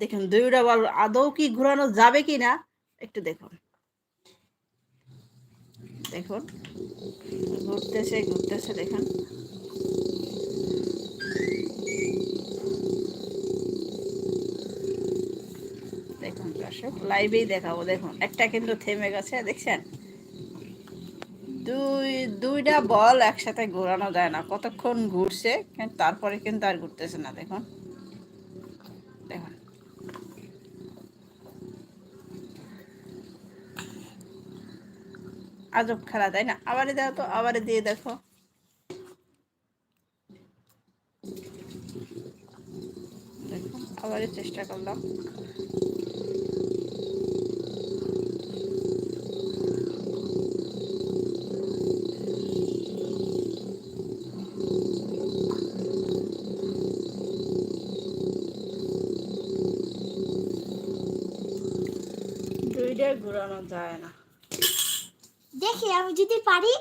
দেখুন, দুইটা বল আদৌ কি ঘোরানো যাবে কি না, একটু দেখুন। দেখুন, ঘুরতেছে ঘুরতেছে, দেখুন। দেখুন, দর্শক লাইভেই দেখাবো। দেখুন, একটা কিন্তু থেমে গেছে, দেখছেন? দুই, দুইটা বল একসাথে ঘোরানো যায় না। কতক্ষণ ঘুরছে তারপরে কিন্তু আর ঘুরতেছে না, দেখুন। দেখুন আজব খেলা, তাই না? আবারই দাও তো আবারই দিয়ে দেখো। আবারই চেষ্টা করলাম। দুইটাই ঘোরানো যায় না। দেখি আমি যদি পারি।